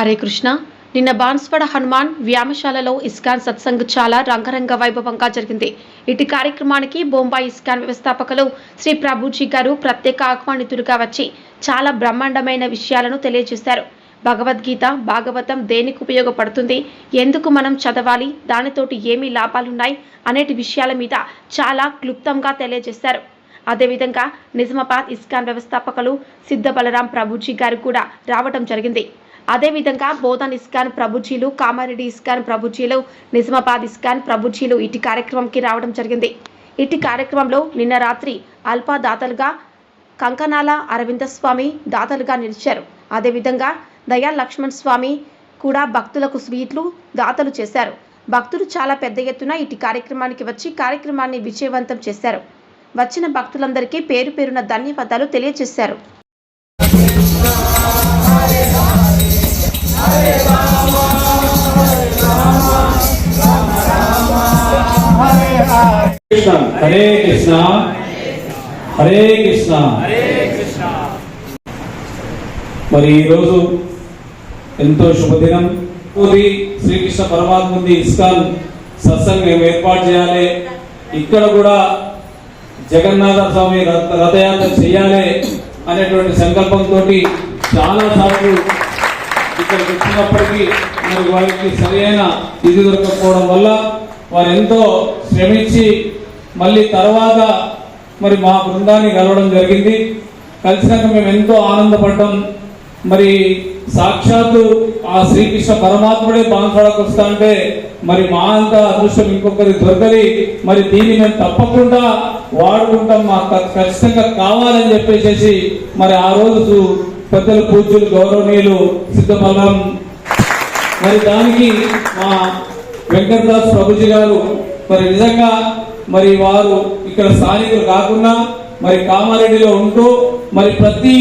హరే కృష్ణ. నిన్న బాన్స్వాడ హనుమాన్ వ్యామశాలలో ఇస్కాన్ సత్సంగ్ చాలా రంగరంగ వైభవంగా జరిగింది. ఇటు కార్యక్రమానికి బొంబాయి ఇస్కాన్ వ్యవస్థాపకులు శ్రీ ప్రభుజీ గారు ప్రత్యేక ఆహ్వానితులుగా వచ్చి చాలా బ్రహ్మాండమైన విషయాలను తెలియజేశారు. భగవద్గీత భాగవతం దేనికి ఉపయోగపడుతుంది? ఎందుకు మనం చదవాలి? దానితోటి ఏమి లాభాలున్నాయి? అనేటి విషయాల మీద చాలా క్లుప్తంగా తెలియజేశారు. అదేవిధంగా నిజామాబాద్ ఇస్కాన్ వ్యవస్థాపకులు సిద్ధ బలరాం ప్రభుజీ గారు కూడా రావడం జరిగింది. అదేవిధంగా బోధన్ ఇస్కాన్ ప్రభుజీలు కామారెడ్డి ఇస్కాన్ ప్రభుజీలు నిజామాబాద్ ఇస్కాన్ ప్రభుజీలు ఇటు కార్యక్రమంకి రావడం జరిగింది. ఇటు కార్యక్రమంలో నిన్న రాత్రి అల్పా దాతలుగా కంకణాల అరవింద స్వామి దాతలుగా నిలిచారు. అదేవిధంగా దయా లక్ష్మణ్ స్వామి కూడా భక్తులకు స్వీట్లు దాతలు చేశారు. భక్తులు చాలా పెద్ద ఎత్తున ఇటు కార్యక్రమానికి వచ్చి కార్యక్రమాన్ని విజయవంతం చేశారు. వచ్చిన భక్తులందరికీ పేరు పేరున ధన్యవాదాలు తెలియజేశారు. కృష్ణ హరే కృష్ణ హరే కృష్ణ మరి ఈరోజు ఎంతో శుభదినం. పూరి శ్రీకృష్ణ పరమాత్ముంది ఇస్కాన్ సత్సంగం ఏర్పాటు చేయాలి. ఇక్కడ కూడా జగన్నాథ స్వామి రథ- రథయాత్ర చేయాలి అనేటువంటి సంకల్పంతో చాలా సార్లు ఇక్కడికి వచ్చినప్పటికీ మరి వారికి సరైన ఇది దొరకకపోవడం వల్ల వారు ఎంతో శ్రమించి మళ్ళీ తర్వాత మరి మా బృందాన్ని కలవడం జరిగింది. కలిసినాక మేము ఎంతో ఆనందపడ్డాం. మరి సాక్షాత్తు ఆ శ్రీకృష్ణ పరమాత్ముడే బాన్సాడకు వస్తాంటే మరి మా అంత అదృష్టం ఇంకొకరి దొరకది మరి దీన్ని మేము తప్పకుండా వాడుకుంటాం. మాకు ఖచ్చితంగా కావాలని చెప్పేసి మరి ఆ రోజు పెద్దలు పూజ్యులు గౌరవనీయులు సిద్ధబలం మరి దానికి మా వెంకటదాస్ ప్రభుజీ గారు మరి నిజంగా మరి వారు ఇక్కడ స్థానికులు కాకుండా మరి కామారెడ్డిలో ఉంటూ మరి ప్రతి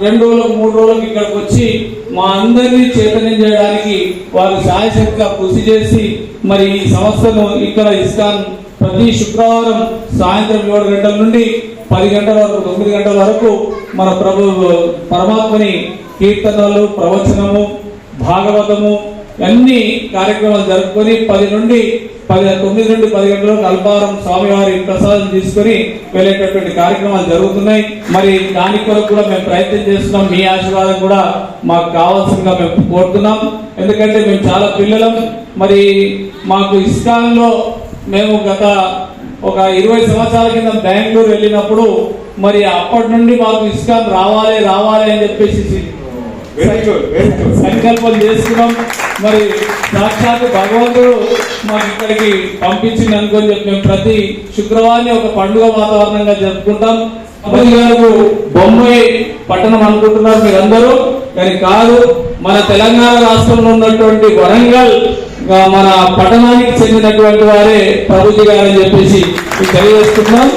రెండు రోజులకు మూడు రోజులకు ఇక్కడికి వచ్చి మా అందరినీ చైతన్యం చేయడానికి వారు శాయశక్తిగా కృషి చేసి మరి ఈ సంస్థను ఇక్కడ ఇస్కాన్ ప్రతి శుక్రవారం సాయంత్రం ఏడు గంటల నుండి పది గంటల వరకు తొమ్మిది గంటల వరకు మన ప్రభు పరమాత్మని కీర్తనలు ప్రవచనము భాగవతము అన్ని కార్యక్రమాలు జరుపుకొని పది నుండి పది తొమ్మిది నుండి పది గంటలకు అల్పారం స్వామివారి ప్రసాదం తీసుకొని వెళ్ళేటటువంటి కార్యక్రమాలు జరుగుతున్నాయి. మరి దాని కొరకు కూడా మేము ప్రయత్నం చేస్తున్నాం. మీ ఆశీర్వాదం కూడా మాకు కావాల్సిందిగా మేము కోరుతున్నాం. ఎందుకంటే మేము చాలా పిల్లలం. మరి మాకు ఇస్కాన్లో మేము గత ఒక ఇరవై సంవత్సరాల కింద బెంగళూరు వెళ్ళినప్పుడు మరి అప్పటి నుండి మాకు ఇస్కాన్ రావాలి రావాలి అని చెప్పేసి సంకల్పం చేసుకున్నాం. మరి సాక్షాత్ భగవంతుడు మాకు ఇక్కడికి పంపించింది అనుకొని చెప్పి మేము ప్రతి శుక్రవారం ఒక పండుగ వాతావరణంగా జరుపుకుంటాం. గారు బొంబాయి పట్టణం అనుకుంటున్నారు మీరందరూ. కానీ కాదు మన తెలంగాణ రాష్ట్రంలో ఉన్నటువంటి వరంగల్ మన పట్టణానికి చెందినటువంటి వారే ప్రభుజీ గారని అని చెప్పేసి తెలియజేస్తున్నాం.